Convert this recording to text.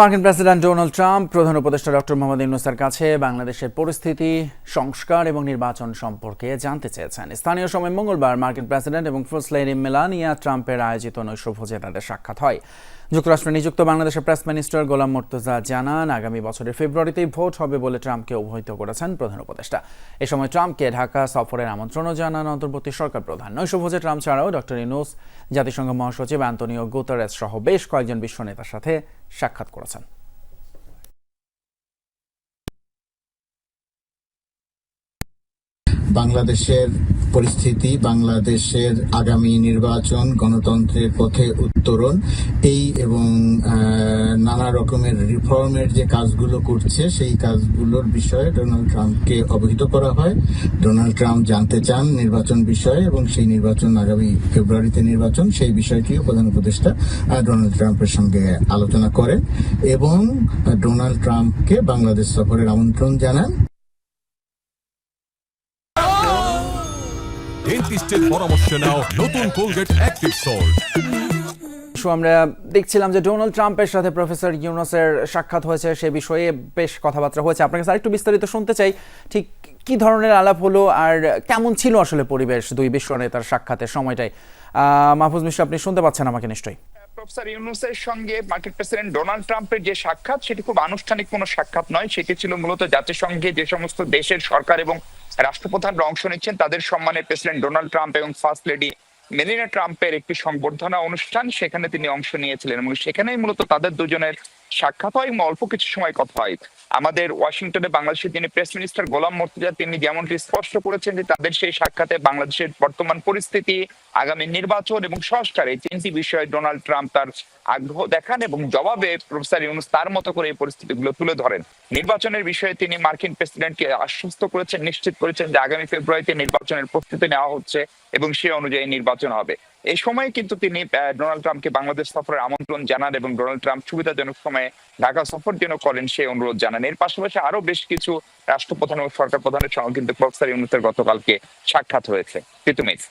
মার্কিন president Donald Trump, প্রধান উপদেষ্টা ডক্টর মোহাম্মদ ইউনুসের কাছে বাংলাদেশের পরিস্থিতি, সংস্কার এবং নির্বাচন সম্পর্কে জানতে চেয়েছেন। স্থানীয় সময় মঙ্গলবার মার্কিন প্রেসিডেন্ট এবং ফার্স্ট মেলানিয়া ট্রাম্পের আয়োজিত নৈশভোজে তাদের সাক্ষাৎ হয়। যুক্তরাষ্ট্রে নিযুক্ত বাংলাদেশের প্রেস মিনিস্টার গোলাম মর্তজা জানান, আগামী বছরের ফেব্রুয়ারিতেই ভোট হবে বলে ট্রাম্পকে অবহিত করেছেন প্রধান উপদেষ্টা। এ সময় ট্রাম্পকে ঢাকা সফরের আমন্ত্রণও জানান অন্তর্বর্তী সরকার প্রধান। নৈশভোজে ট্রাম্প ছাড়াও ডক্টর ইনুস জাতিসংঘ মহাসচিব অ্যান্তনিও গুতারেস সহ বেশ কয়েকজন বিশ্ব নেতার সাথে সাক্ষাৎ করেছেন। বাংলাদেশের পরিস্থিতি, বাংলাদেশের আগামী নির্বাচন, গণতন্ত্রের পথে উত্তরণ, এই এবং নানা রকমের রিফর্মের যে কাজগুলো করছে, সেই কাজগুলোর বিষয়ে ডোনাল্ড ট্রাম্পকে অবহিত করা হয়। ডোনাল্ড ট্রাম্প জানতে চান নির্বাচন বিষয়ে এবং সেই নির্বাচন, আগামী ফেব্রুয়ারিতে নির্বাচন, সেই বিষয়টিও প্রধান উপদেষ্টা ডোনাল্ড ট্রাম্পের সঙ্গে আলোচনা করেন এবং ডোনাল্ড ট্রাম্পকে বাংলাদেশ সফরের আমন্ত্রণ জানান। ডেন্টিস্টের পরামর্শ নাও নতুন কোলগেট অ্যাক্টিভ সল্ট আমরা দেখছিলাম যে ডোনাল্ড ট্রাম্পের সাথে প্রফেসর ইউনুসের সাক্ষাৎ হয়েছে সে বিষয়ে বেশ কথাবার্তা হয়েছে। আপনার কাছে আরেকটু বিস্তারিত শুনতে চাই ঠিক কি ধরনের আলাপ হলো আর কেমন ছিল আসলে পরিবেশ দুই বিশ্ব নেতার সাক্ষাতের সময়টাই আহ, মাহফুজ মিশ্র আপনি শুনতে পাচ্ছেন আমাকে নিশ্চয়ই। প্রফেসর ইউনুসের সঙ্গে মার্কিন প্রেসিডেন্ট ডোনাল্ড ট্রাম্পের যে সাক্ষাৎ সেটি খুব আনুষ্ঠানিক কোনো সাক্ষাৎ নয়। সেটি ছিল মূলত জাতিসংঘে যে সমস্ত দেশের সরকার এবং রাষ্ট্রপ্রধানরা অংশ নিচ্ছেন তাদের সম্মানে প্রেসিডেন্ট ডোনাল্ড ট্রাম্প এবং ফার্স্ট লেডি মেলিনা ট্রাম্পের একটি সংবর্ধনা অনুষ্ঠান, সেখানে তিনি অংশ নিয়েছিলেন এবং সেখানেই মূলত তাদের দুজনের সাক্ষাৎ হয় অল্প কিছু সময় কথা হয়। আমাদের ওয়াশিংটনে বাংলাদেশের যিনি প্রেস মিনিস্টার গোলাম মর্তুজা, তিনি যেমনটি স্পষ্ট করেছেন যে তাদের সেই সাক্ষাতে বাংলাদেশের বর্তমান পরিস্থিতি, আগামী নির্বাচন এবং সংস্কার এই তিনটি বিষয়ে ডোনাল্ড ট্রাম্প তার আগ্রহ দেখান এবং জবাবে প্রফেসর ইউনুস তার মতো করে এই পরিস্থিতিগুলো তুলে ধরেন। নির্বাচনের বিষয়ে তিনি মার্কিন প্রেসিডেন্টকে আশ্বস্ত করেছেন, নিশ্চিত করেছেন যে আগামী ফেব্রুয়ারিতে নির্বাচনের প্রস্তুতি নেওয়া হচ্ছে এবং সে অনুযায়ী নির্বাচন হবে। এই সময় কিন্তু তিনি ডোনাল্ড ট্রাম্পকে বাংলাদেশ সফরের আমন্ত্রণ জানান এবং ডোনাল্ড ট্রাম্প সুবিধাজনক সময়ে ঢাকা সফর যেন করেন সেই অনুরোধ জানান। এর পাশাপাশি আরও বেশ কিছু রাষ্ট্রপ্রধান ও সরকার প্রধানের সঙ্গে কিন্তু প্রফেসর ইউনুসের গতকালকে সাক্ষাৎ হয়েছে। তিতুমিস